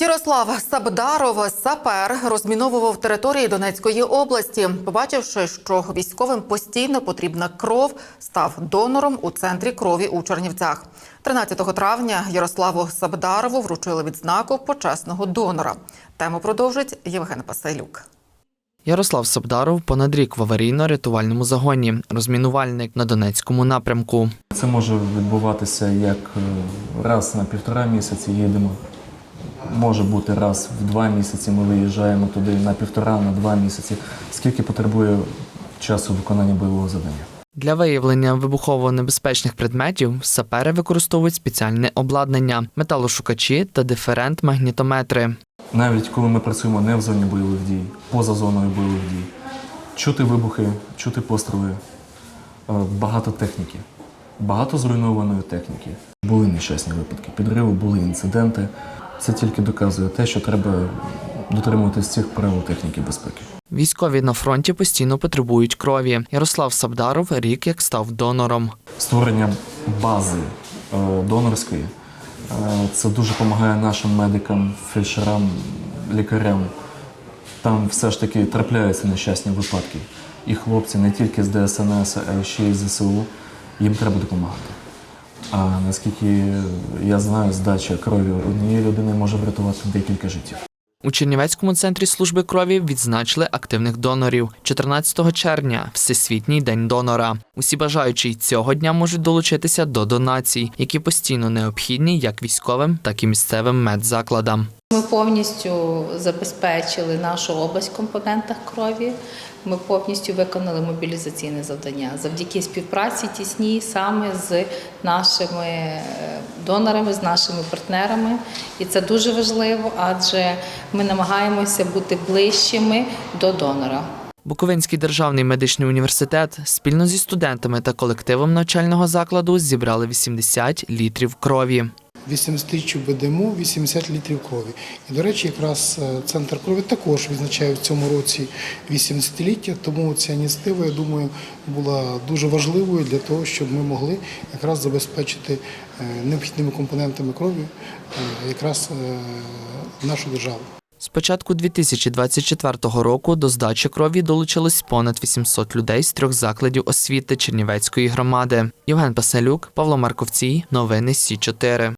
Ярослав Сабдаров, сапер, розміновував території Донецької області. Побачивши, що військовим постійно потрібна кров, став донором у центрі крові у Чернівцях. 13 травня Ярославу Сабдарову вручили відзнаку почесного донора. Тему продовжить Євген Пасайлюк. Ярослав Сабдаров понад рік в аварійно-рятувальному загоні, розмінувальник на Донецькому напрямку. Це може відбуватися як е, раз на півтора місяці їдемо. Може бути раз в два місяці ми виїжджаємо туди на півтора, на два місяці. Скільки потребує часу виконання бойового завдання? Для виявлення вибухово-небезпечних предметів сапери використовують спеціальне обладнання, металошукачі та диферент-магнітометри. Навіть коли ми працюємо не в зоні бойових дій, поза зоною бойових дій, чути вибухи, чути постріли, е, багато техніки, багато зруйнованої техніки. Були нещасні випадки, підриви, були інциденти. Це тільки доказує те, що треба дотримуватись цих правил техніки безпеки. Військові на фронті постійно потребують крові. Ярослав Сабдаров рік як став донором. Створення бази е, донорської е, це дуже допомагає нашим медикам, фельдшерам, лікарям. Там все ж таки трапляються нещасні випадки. І хлопці не тільки з ДСНС, а й ще й з ЗСУ, їм треба допомагати. А наскільки я знаю, здача крові однієї людини може врятувати декілька життів. У Чернівецькому центрі служби крові відзначили активних донорів 14 червня, Всесвітній день донора. Усі бажаючі цього дня можуть долучитися до донацій, які постійно необхідні як військовим, так і місцевим медзакладам. Ми повністю забезпечили нашу область в компонентах крові. Ми повністю виконали мобілізаційне завдання завдяки співпраці тісній саме з нашими е, донорами, з нашими партнерами. І це дуже важливо, адже ми намагаємося бути ближчими до донора. Буковинський державний медичний університет спільно зі студентами та колективом навчального закладу зібрали 80 літрів крові. 80-річчю БДМУ 80 літрів крові. І, до речі, якраз е, центр крові також відзначає в цьому році 80-ліття, тому ця ініціатива, я думаю, була дуже важливою для того, щоб ми могли якраз забезпечити е, необхідними компонентами крові е, якраз нашу державу. З початку 2024 року до здачі крові долучилось понад 800 людей з трьох закладів освіти Чернівецької громади. Євген Паселюк, Павло Марковцій, новини Сі 4